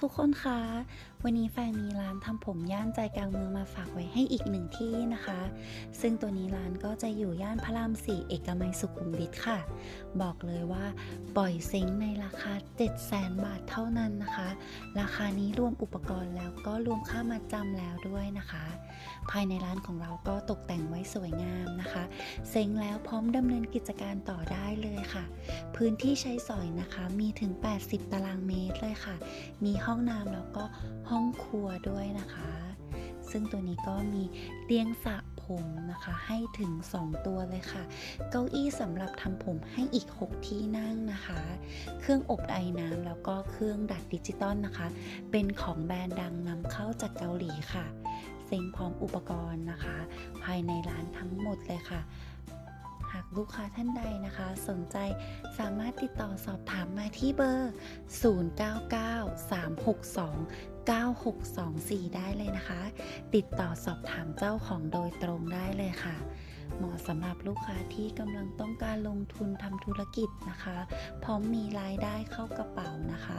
ทุกคนคะ วันนี้แฟนมีร้านทำผมย่านใจกลางเมืองมาฝากไว้ให้อีกหนึ่งที่นะคะ ซึ่งตัวนี้ร้านก็จะอยู่ย่านพระรามสี่เอกมัยสุขุมวิทค่ะ บอกเลยว่าปล่อยเซ้งในราคา 7 0 0แสนบาทเท่านั้นนะคะ ราคานี้รวมอุปกรณ์แล้วก็รวมค่ามาจำแล้วด้วยนะคะ ภายในร้านของเราก็ตกแต่งไว้สวยงามนะคะ เซ้งแล้วพร้อมดำเนินกิจการต่อได้เลยค่ะ พื้นที่ใช้สอยนะคะมีถึง 80 ตารางเมตรเลยค่ะ มีห้อง้องน้ำแล้วก็ห้องครัวด้วยนะคะ ซึ่งตัวนี้ก็มีเตียงสระผมนะคะให้ถึง 2 ตัวเลยค่ะ เก้าอี้สำหรับทำผมให้อีก 6 ที่นั่งนะคะ เครื่องอบไอน้ำแล้วก็เครื่องดัดดิจิตอลนะคะ เป็นของแบรนด์ดังนำเข้าจากเกาหลีค่ะ เซ็งพร้อมอุปกรณ์นะคะ ภายในร้านทั้งหมดเลยค่ะ หากลูกค้าท่านใดนะคะ สนใจสามารถติดต่อสอบถามมาที่เบอร์ 0993629624 ได้เลยนะคะ ติดต่อสอบถามเจ้าของโดยตรงได้เลยค่ะ เหมาะสำหรับลูกค้าที่กำลังต้องการลงทุนทำธุรกิจนะคะ พร้อมมีรายได้เข้ากระเป๋านะคะ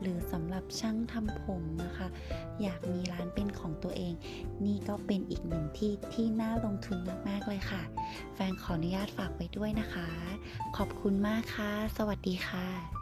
หรือสำหรับช่างทำผมนะคะ อยากมีร้านเป็น ตัวเอง นี่ก็เป็นอีกหนึ่งที่ที่น่าลงทุนมาก ๆ เลยค่ะ แฟนขออนุญาตฝากไว้ด้วยนะคะ ขอบคุณมากค่ะ สวัสดีค่ะ